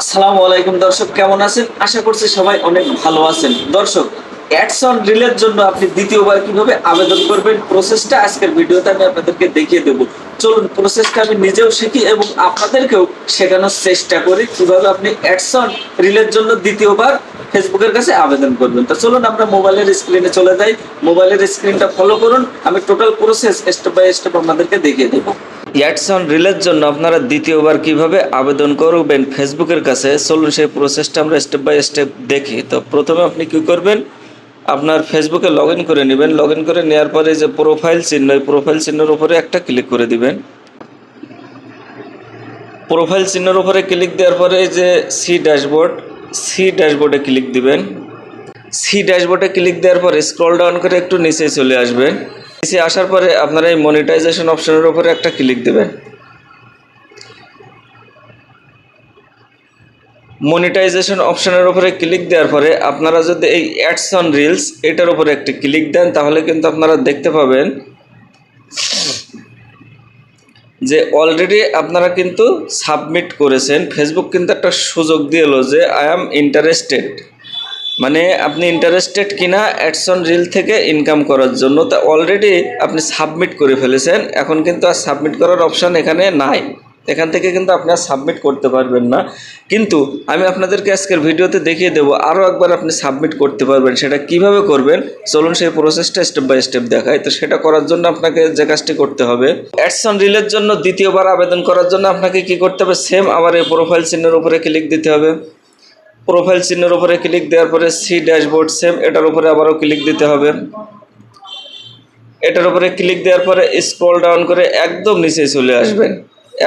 আসসালামু আলাইকুম দর্শক, কেমন আছেন? আশা করছি সবাই অনেক ভালো আছেন। দর্শক অ্যাডসন রিলের জন্য আপনি দ্বিতীয়বার কীভাবে আবেদন করবেন প্রসেসটা আজকের ভিডিওতে আমি আপনাদেরকে দেখিয়ে দেব। চলুন প্রসেসটা আমি নিজেও শিখি এবং আপনাদেরকেও শেখানোর চেষ্টা করি কীভাবে আপনি অ্যাডসন রিলের জন্য দ্বিতীয়বার ফেসবুকের কাছে আবেদন করবেন। তো চলুন, আমরা মোবাইলের স্ক্রিনে চলে যাই। মোবাইলের স্ক্রিনটা ফলো করুন। আমি total process step by step আপনাদেরকে দেখিয়ে দেবো। অ্যাডসন রিলের জন্য আপনারা দ্বিতীয়বার কীভাবে আবেদন করবেন ফেসবুকের কাছে? চলুন সেই প্রসেসটা আমরা স্টেপ বাই স্টেপ দেখি। তো প্রথমে আপনি কি করবেন? আপনার ফেসবুকে লগ করে নেবেন। লগ করে নেওয়ার পরে যে প্রোফাইল চিহ্ন, এই প্রোফাইল চিহ্নের উপরে একটা ক্লিক করে দিবেন। প্রোফাইল চিহ্নের উপরে ক্লিক দেওয়ার পরে যে সি ড্যাশবোর্ড সি ড্যাশবোর্ডে ক্লিক দিবেন। সি ড্যাশবোর্ডে ক্লিক দেওয়ার পরে স্ক্রল ডাউন করে একটু নিচে চলে আসবেন। নিচে আসার পরে আপনারা এই মনিটাইজেশন অপশনের উপরে একটা ক্লিক দেবেন। মনিটাইজেশন অপশনের উপরে ক্লিক দেওয়ার পরে আপনারা যদি এই অ্যাডস অন রিলস এটার উপরে একটি ক্লিক দেন, তাহলে কিন্তু আপনারা দেখতে পাবেন যে অলরেডি আপনারা কিন্তু সাবমিট করেছেন। ফেসবুক কিন্তু একটা সুযোগ দিয়ে এলো যে আই অ্যাম ইন্টারেস্টেড মানে আপনি ইন্টারেস্টেড কিনা অ্যাডসন রিল থেকে ইনকাম করার জন্য, তা অলরেডি আপনি সাবমিট করে ফেলেছেন। এখন কিন্তু আর সাবমিট করার অপশান এখানে নাই। এখান থেকে কিন্তু আপনি আর সাবমিট করতে পারবেন না। কিন্তু আমি আপনাদেরকে আজকের ভিডিওতে দেখিয়ে দেবো আরও একবার আপনি সাবমিট করতে পারবেন। সেটা কীভাবে করবেন? চলুন সেই প্রসেসটা স্টেপ বাই স্টেপ দেখাই। তো সেটা করার জন্য আপনাকে যে কাজটি করতে হবে অ্যাডসন রিলের জন্য দ্বিতীয়বার আবেদন করার জন্য আপনাকে কি করতে হবে? সেম আবার এই প্রোফাইল চিহ্নের উপরে ক্লিক দিতে হবে। প্রোফাইল চিহ্নের উপরে ক্লিক দেওয়ার পরে সি ড্যাশবোর্ড সেম এটার উপরে আবারও ক্লিক দিতে হবে। এটার উপরে ক্লিক দেওয়ার পরে স্ক্রল ডাউন করে একদম নিচে চলে আসবেন।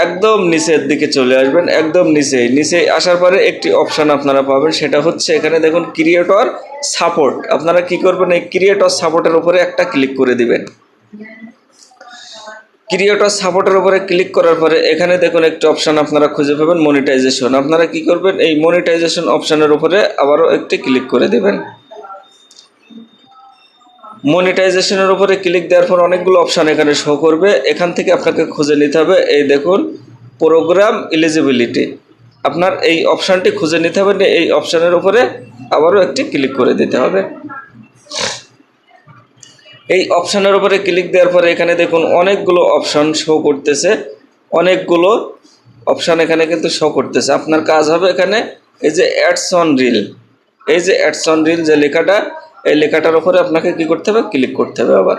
একদম নিচের দিকে চলে আসবেন, একদম নিচে নিচে আসার পরে একটি অপশান আপনারা পাবেন, সেটা হচ্ছে এখানে দেখুন ক্রিয়েটর সাপোর্ট আপনারা কি করবেন, এই ক্রিয়েটর সাপোর্টের উপরে একটা ক্লিক করে দিবেন। ক্রিয়েটর সাপোর্টের উপরে ক্লিক করার পরে এখানে দেখুন একটি অপশান আপনারা খুঁজে পাবেন মনিটাইজেশন আপনারা কি করবেন? এই মনিটাইজেশন অপশানের উপরে আবারও একটি ক্লিক করে দেবেন। মনিটাইজেশনের উপরে ক্লিক দেওয়ার পর অনেকগুলো অপশান এখানে শো করবে। এখান থেকে আপনাকে খুঁজে নিতে হবে এই দেখুন প্রোগ্রাম এলিজিবিলিটি আপনার এই অপশানটি খুঁজে নিতে হবে, এই অপশানের উপরে আবারও একটি ক্লিক করে দিতে হবে। এই অপশানের উপরে ক্লিক দেওয়ার পরে এখানে দেখুন অনেকগুলো অপশান শো করতেছে। অনেকগুলো অপশান এখানে কিন্তু শো করতেছে। আপনার কাজ হবে এখানে এই যে অ্যাডস অন রিল এই যে অ্যাডস অন রিল যে লেখাটা, এই লেখাটার উপরে আপনাকে কি করতে হবে? ক্লিক করতে হবে আবার।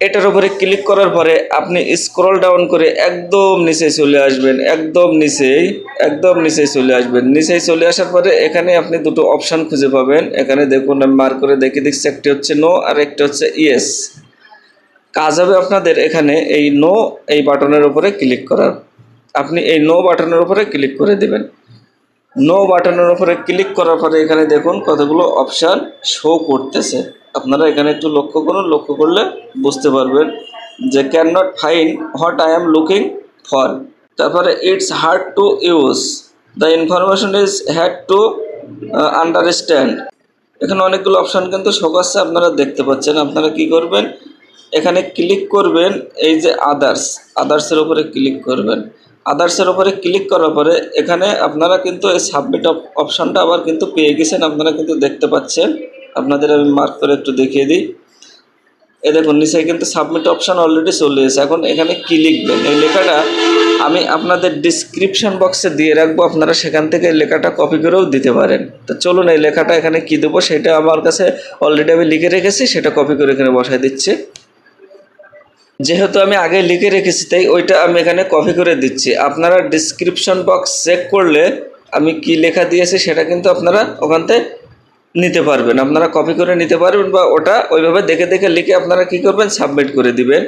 এটার উপরে ক্লিক করার পরে আপনি স্ক্রল ডাউন করে একদম নিচে চলে আসবেন, একদম নিচেই একদম নিচে চলে আসবেন। নিচেই চলে আসার পরে এখানে আপনি দুটো অপশান খুঁজে পাবেন। এখানে দেখুন, আমি মার্ক করে দেখে দিচ্ছি, একটি হচ্ছে নো আর একটা হচ্ছে ইয়েস কাজ হবে আপনাদের এখানে এই নো এই বাটনের উপরে ক্লিক করার। আপনি এই নো বাটনের উপরে ক্লিক করে দেবেন। নো বাটনের উপরে ক্লিক করার পরে এখানে দেখুন কতগুলো অপশান শো করতেছে। আপনারা এখানে একটু লক্ষ্য করুন, লক্ষ্য করলে বুঝতে পারবেন যে can not find what I am looking for তারপরে it's hard to use the information is had to understand এখানে অনেকগুলো অপশান কিন্তু শো করছে, আপনারা দেখতে পাচ্ছেন। আপনারা কি করবেন? এখানে ক্লিক করবেন, এই যে আদার্স আদার্সের উপরে ক্লিক করবেন। আদার্সের উপরে ক্লিক করার পরে এখানে আপনারা কিন্তু এই সাবমিট অপশানটা আবার কিন্তু পেয়ে গেছেন, আপনারা কিন্তু দেখতে পাচ্ছেন। আপনাদের আমি মার্ক করে একটু দেখিয়ে দিই। এ দেখুন, নিচে কিন্তু সাবমিট অপশান অলরেডি চলে এসেছে। এখন এখানে কি লিখবেন এই লেখাটা আমি আপনাদের ডিসক্রিপশন বক্সে দিয়ে রাখব। আপনারা সেখান থেকে লেখাটা কপি করেও দিতে পারেন। তো চলুন এই লেখাটা এখানে কি দেবো? সেটা আমার কাছে অলরেডি আমি লিখে রেখেছি, সেটা কপি করে এখানে বসাই দিচ্ছি। যেহেতু আমি আগে লিখে রেখেছি, তাই ওইটা আমি এখানে কপি করে দিচ্ছি। আপনারা ডিসক্রিপশন বক্স চেক করলে আমি কি লেখা দিয়েছি সেটা কিন্তু আপনারা ওখান থেকে নিতে পারবেন। আপনারা কপি করে নিতে পারবেন বা ওটা ওইভাবে দেখে দেখে লিখে আপনারা কি করবেন? সাবমিট করে দিবেন।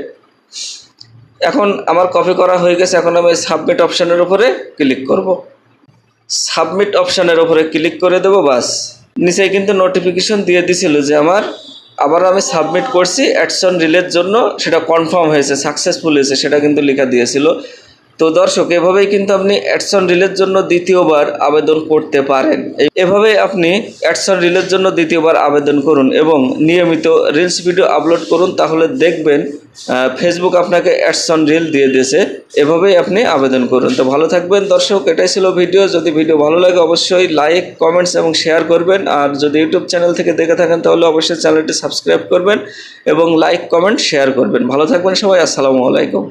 এখন আমার কপি করা হয়ে গেছে। এখন আমি সাবমিট অপশানের উপরে ক্লিক করব। সাবমিট অপশানের উপরে ক্লিক করে দেবো, বাস। নিচে কিন্তু নোটিফিকেশন দিয়ে দিছিল যে আমার, আবার আমি সাবমিট করছি অ্যাডসন রিলের জন্য সেটা কনফার্ম হয়েছে সাকসেসফুল হয়েছে, সেটা কিন্তু লেখা দিয়েছিল। তো দর্শক, এভাবেই কিন্তু আপনি অ্যাডসন রিলের জন্য দ্বিতীয়বার আবেদন করতে পারেন। এভাবেই আপনি অ্যাডসন রিলের জন্য দ্বিতীয়বার আবেদন করুন এবং নিয়মিত রিলস ভিডিও আপলোড করুন, তাহলে দেখবেন ফেসবুক আপনাকে অ্যাডসন রিল দিয়ে দিয়েছে। এভাবেই আপনি আবেদন করুন। তো ভালো থাকবেন দর্শক, এটাই ছিল ভিডিও। যদি ভিডিও ভালো লাগে, অবশ্যই লাইক কমেন্টস এবং শেয়ার করবেন। আর যদি ইউটিউব চ্যানেল থেকে দেখে থাকেন, তাহলে অবশ্যই চ্যানেলটি সাবস্ক্রাইব করবেন এবং লাইক কমেন্ট শেয়ার করবেন। ভালো থাকবেন সবাই, আসসালামু আলাইকুম।